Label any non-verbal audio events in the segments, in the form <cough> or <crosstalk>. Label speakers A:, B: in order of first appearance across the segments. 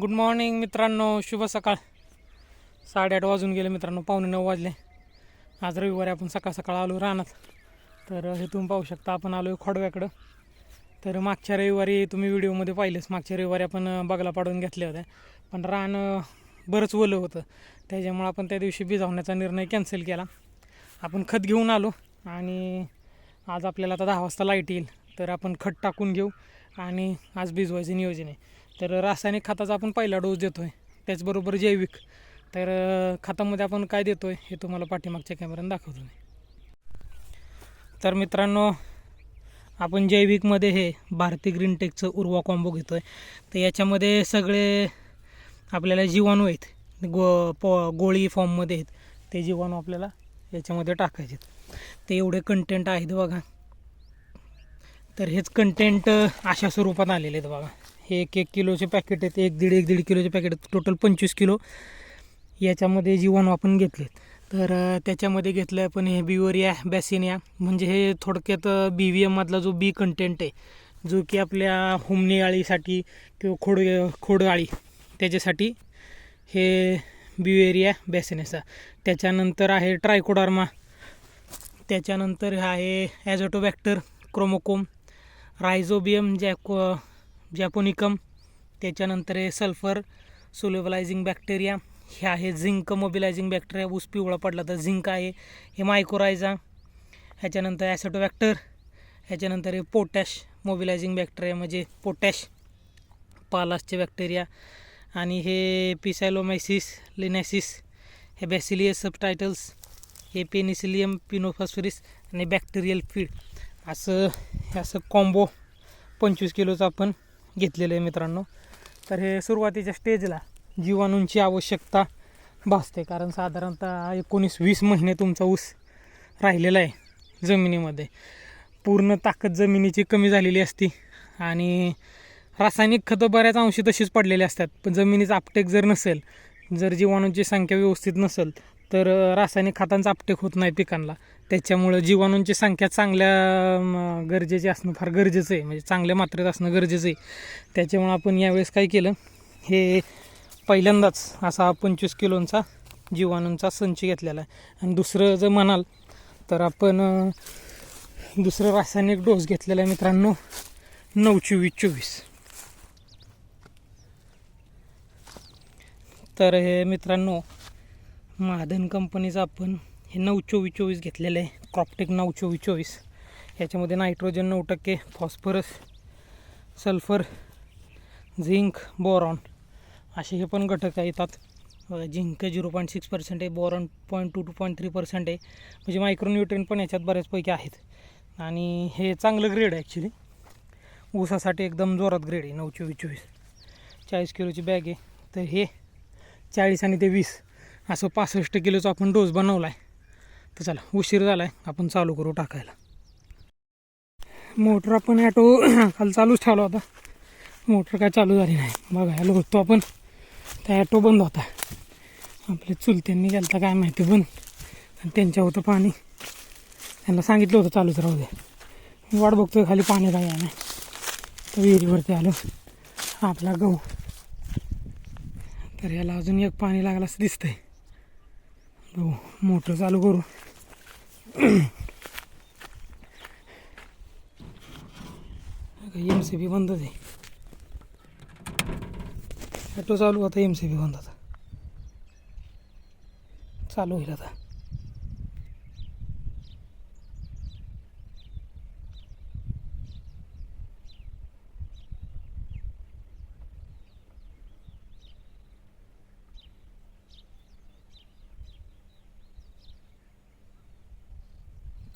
A: Good morning मित्रांनो. शुभ सकाळ. साडेआठ वाजून गेले मित्रांनो. पावणे नऊ वाजले. आज रविवारी आपण सकाळ सकाळ आलो रानात. तर हे तुम्ही पाहू शकता आपण आलो आहे खोडव्याकडं. तर मागच्या रविवारी तुम्ही व्हिडिओमध्ये पाहिलेच मागच्या रविवारी आपण बगला पाडून घेतल्या होत्या. पण रान बरंच ओलं होतं. त्याच्यामुळं आपण त्या दिवशी भिजावण्याचा निर्णय कॅन्सल केला. आपण खत घेऊन आलो आणि आज आपल्याला आता दहा वाजता लाइट येईल. तर आपण खत टाकून घेऊ आणि आज भिजवायचं नियोजन आहे. तर रासायनिक खताचा आपण पहिला डोस देतो आहे त्याचबरोबर जैविक. तर खतामध्ये आपण काय देतो आहे हे तुम्हाला पाठीमागच्या कॅमेऱ्यानं दाखवतो मी. तर मित्रांनो आपण जैविकमध्ये हे भारती ग्रीन टेकचं उर्वा कॉम्बो घेतो आहे तर याच्यामध्ये सगळे आपल्याला जीवाणू आहेत. गो पो गोळी फॉर्ममध्ये आहेत. ते जीवाणू आपल्याला याच्यामध्ये टाकायचे ते एवढे कंटेंट आहेत बघा. तर हेच कंटेंट अशा स्वरूपात आलेले आहेत बघा. हे एक एक किलोचे पॅकेट आहेत एक दीड एक दीड किलोचे पॅकेट आहेत. टोटल पंचवीस किलो. याच्यामध्ये जीवाणू आपण घेतलेत. तर त्याच्यामध्ये घेतलं आहे आपण हे बिवरिया बॅसिनिया. म्हणजे हे थोडक्यात बी व्ही एममधला जो बी कंटेंट आहे जो की आपल्या हुमणी आळीसाठी किंवा खोड खोड आळी त्याच्यासाठी हे बिवेरिया बॅसिनेसा. त्याच्यानंतर आहे ट्रायकोडार्मा. त्याच्यानंतर हे आहे ॲझोटोबॅक्टर क्रोमोकोम रायझोबियम जॅको जॅपोनिकम त्याच्यानंतर आहे सल्फर सोलेबलायझिंग बॅक्टेरिया हे आहे झिंक मोबिलायझिंग बॅक्टेरिया ऊस पिवळा पडला तर झिंक आहे. हे मायकोरायझा ह्याच्यानंतर ॲसेटोबॅक्टर ह्याच्यानंतर हे पोटॅश मोबिलायझिंग बॅक्टेरिया म्हणजे पोटॅश पालासचे बॅक्टेरिया आणि हे पिसायलोमायसिस लिनॅसिस हे बॅसिलियस सबटायटल्स हे पेनिसिलियम पिनोफॉस्फरिस आणि बॅक्टेरियल फीड असं हे असं कॉम्बो पंचवीस किलोचं आपण घेतलेलं आहे मित्रांनो. तर हे सुरुवातीच्या स्टेजला जीवाणूंची आवश्यकता भासते. कारण साधारणतः एकोणीस वीस महिने तुमचा ऊस राहिलेला आहे जमिनीमध्ये. पूर्ण ताकद जमिनीची कमी झालेली असती आणि रासायनिक खतं बऱ्याच अंशी तशीच पडलेली असतात. पण जमिनीचा आपटेक जर नसेल जर जीवाणूंची संख्या व्यवस्थित नसेल तर रासायनिक खतांचा आपटेक होत नाही पिकांना. त्याच्यामुळं जीवाणूंची संख्या चांगल्या गरजेची असणं फार गरजेचं आहे. म्हणजे चांगल्या मात्रेत असणं गरजेचं आहे. त्याच्यामुळं आपण यावेळेस काय केलं हे पहिल्यांदाच असा पंचवीस किलोंचा जीवाणूंचा संच घेतलेला आहे. आणि दुसरं जर म्हणाल तर आपण दुसरं रासायनिक डोस घेतलेला आहे मित्रांनो नऊ चोवीस चोवीस. तर हे मित्रांनो महादन कंपनीचं आपण हे नऊ चोवीस चोवीस घेतलेलं आहे. क्रॉपटेक नऊ चोवीस चोवीस. याच्यामध्ये नायट्रोजन नऊ टक्के फॉस्फरस सल्फर झिंक बोरॉन असे हे पण घटक येतात. Zinc zero point six percent आहे boron point two two point three percent आहे. म्हणजे मायक्रोन्यूट्रियन पण याच्यात बऱ्याचपैकी आहेत. आणि हे चांगलं ग्रेड आहे ॲक्च्युली ऊसासाठी एकदम जोरात ग्रेड आहे नऊ चोवीस चोवीस. चाळीस किलोची बॅग आहे. तर हे चाळीस आणि ते वीस. असं पासष्ट किलोचा आपण डोस बनवला आहे तर चला उशीर झाला आहे आपण चालू करू टाकायला. मोटर आपण ॲटो <clears throat> खाली चालूच ठेवला होता. मोटर काय चालू झाली नाही. बघायला होतो आपण. त्या ॲटो बंद होता. आपल्या चुलत्यांनी गेलता काय माहिती बंद आणि त्यांच्या होतं पाणी. त्यांना सांगितलं होतं चालूच राहू दे. वाट बघतोय खाली पाणी काय नाही. तर विहिरीवरती आलो. आपला गहू. तर याला अजून एक पाणी लागलं असं दिसतंय. गहू मोटर चालू करू. एम सी बी बंदच आहे. ॲटो चालू होता एम सी बी बंद आता चालू होईल आता.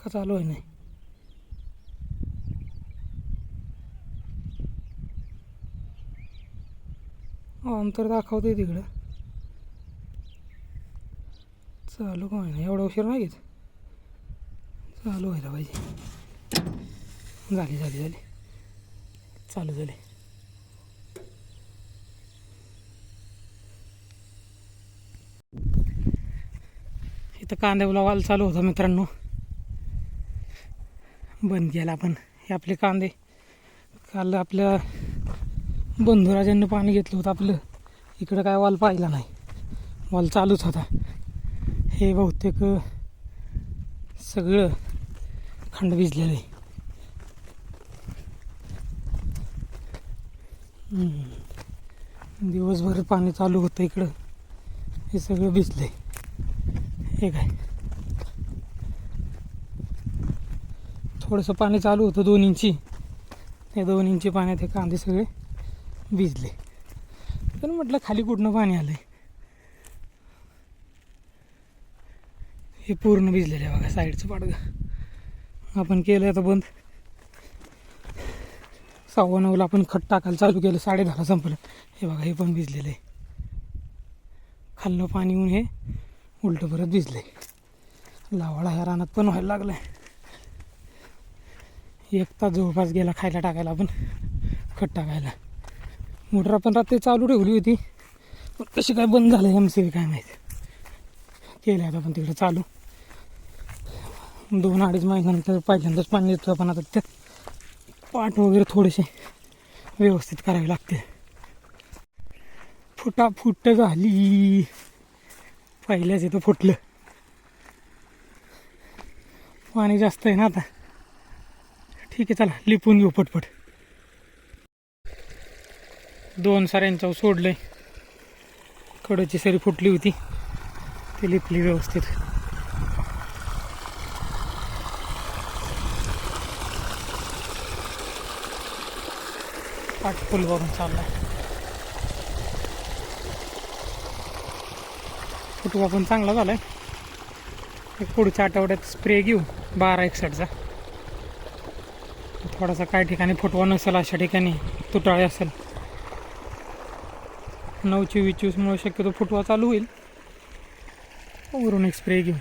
A: का चालू आहे नाही हो, अंतर दाखवतंय तिकडं. चालू काय नाही एवढा उशीर नाही घेत चालू व्हायला पाहिजे. झाली झाली झाली. चालू झाली. इथं कांद्याला वाल चालू होता मित्रांनो. बंद केला आपण हे आपले कांदे. काल आपल्या बंधुराजांनी पाणी घेतलं होतं आपलं. इकडं काय वॉल पाहिला नाही. वॉल चालूच होता. हे बहुतेक सगळं खंड भिजलेलं आहे. दिवसभर पाणी चालू होतं इकडं. हे सगळं भिजलं आहे हे काय? थोडंसं पाणी चालू होतं दोन इंची. त्या दोन इंची पाण्यात हे कांदे सगळे भिजले. पण म्हटलं खाली कुठनं पाणी आलंय? हे पूर्ण भिजलेलं आहे बघा साईडचं पाडगं. आपण केलं आता बंद. सव्वा नऊला आपण खत टाकायला चालू केलं साडे दहाला संपलं. हे बघा हे पण भिजलेलं आहे. खाल्लं पाणी येऊन हे उलटं परत भिजले लावाळा ह्या रानात पण व्हायला लागलाय. एक तास जवळपास गेला खायला टाकायला आपण खत टाकायला. मोटर आपण रात्री चालू ठेवली होती पण कशी काय बंद झालं एम सी काय माहीत. केलं आता पण तिकडे चालू. दोन अडीच महिन्यानंतर पहिल्यांदाच पाणी देतो आपण आता त्यात पाठ वगैरे थोडेसे व्यवस्थित करावे लागते. फुटाफुट झाली. पहिल्याच इथं फुटलं. पाणी जास्त आहे ना आता. ठीक आहे चला लिपून घेऊ पटपट. दोन साऱ्यांच्या सोडलंय कडची सरी फुटली होती. ती लिपली व्यवस्थित. पाठ फुल भरून चाललाय. फुटवा पण चांगला झालाय. एक पुढच्या आठवड्यात स्प्रे घेऊ बारा एकसठचा. थोडासा काय ठिकाणी फुटवा नसेल अशा ठिकाणी तुटाळे असेल. नऊ चोवीस चोवीसमुळे शक्यतो फुटवा चालू होईल. वरून एक स्प्रे घेऊ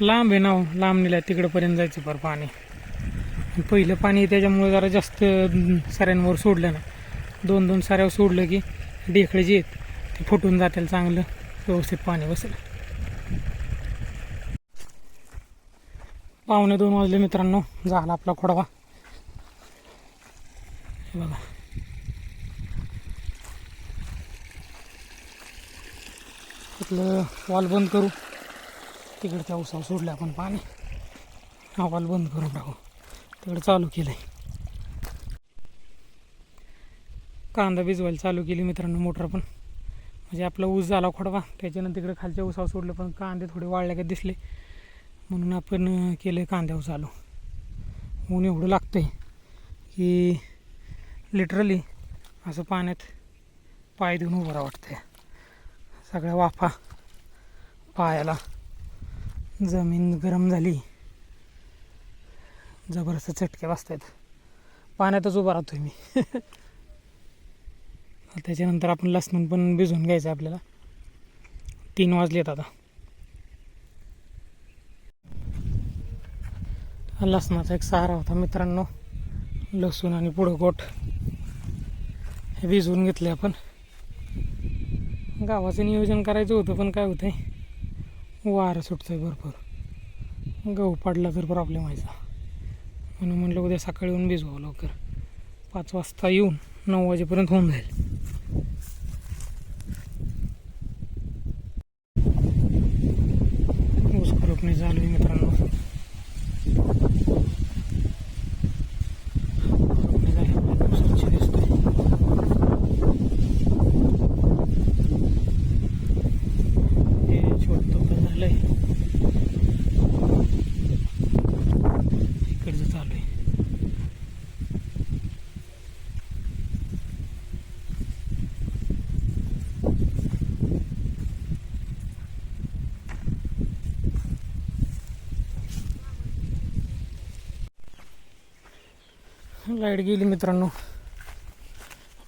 A: लांब आहे ना हो, लांब नेल्या तिकडंपर्यंत जायचं पर पाणी. आणि पहिलं पाणी त्याच्यामुळे जरा जास्त साऱ्यांवर सोडलं ना. दोन दोन साऱ्यावर सोडलं की ढेकळे जे आहेत ते फुटून जातील चांगलं. व्यवस्थित पाणी बसेल. पावणे दोन वाजले मित्रांनो झाला आपला खोडवा. बघा. तिथलं वॉल बंद करू? तिकडच्या उसावर सोडलं आपण पाणी. हा वॉल बंद करून टाकू तिकडे चालू केलं आहे कांदा भिजवायला चालू केली मित्रांनो मोटर पण. म्हणजे आपला ऊस झाला खोडवा. त्याच्यानंतर तिकडे खालच्या उसावर सोडलं पण कांदे थोडे वाढले का दिसले. म्हणून आपण केलं केलं कांद्यावर चालू. ऊन एवढं लागतं आहे की लिटरली असं पाण्यात पाय देऊन उभं राहा वाटतंय. सगळ्या वाफा पायाला जमीन गरम झाली. जबरदस्त चटके बसत आहेत पाण्यातच उभा राहतो मी. <laughs> त्याच्यानंतर आपण लसण पण भिजवून घ्यायचं आपल्याला. तीन वाजलेत आता. लसणाचा एक सहारा होता मित्रांनो. लसूण आणि पुढं गोठ हे भिजवून घेतले आपण. गावाचं नियोजन करायचं होतं पण काय होतंय? वारं सुटतंय भरपूर. गहू पडला तर प्रॉब्लेम व्हायचा म्हणून म्हटलं उद्या सकाळी येऊन भिजवा लवकर. पाच वाजता येऊन नऊ वाजेपर्यंत होऊन जाईल ऊस खुरपणी चालू आहे मित्रांनो खुरपणी झाली आपल्या ऊसाची दिसतोय हे छोटं पण झालंय इकडचं चालू आहे लाइट गेली मित्रांनो.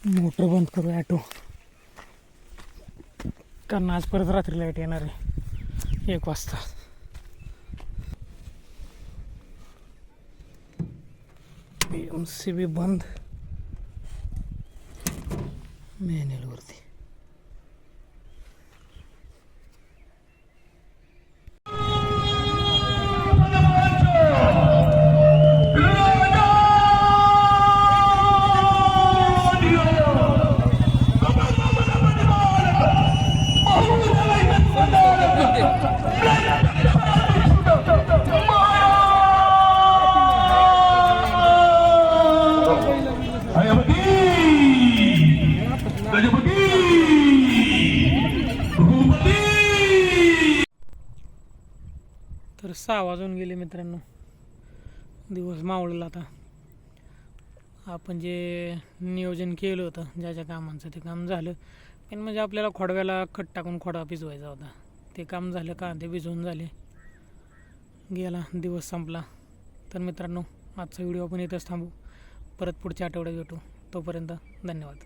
A: मोटर बंद करू ॲटो कारण आज परत रात्री लाइट येणार आहे. एक वाजता. एम सी बी बंद. मॅन्युअलवरती सहा वाजून गेले मित्रांनो. दिवस मावळला आता. आपण जे नियोजन केलं होतं ज्या ज्या कामांचं ते काम झालं. पण म्हणजे आपल्याला खोडव्याला खट टाकून खोडवा भिजवायचा होता. ते काम झालं का ते भिजवून झाले. गेला दिवस संपला. तर मित्रांनो आजचा व्हिडिओ आपण इथंच थांबू. परत पुढच्या आठवड्यात भेटू. तोपर्यंत धन्यवाद.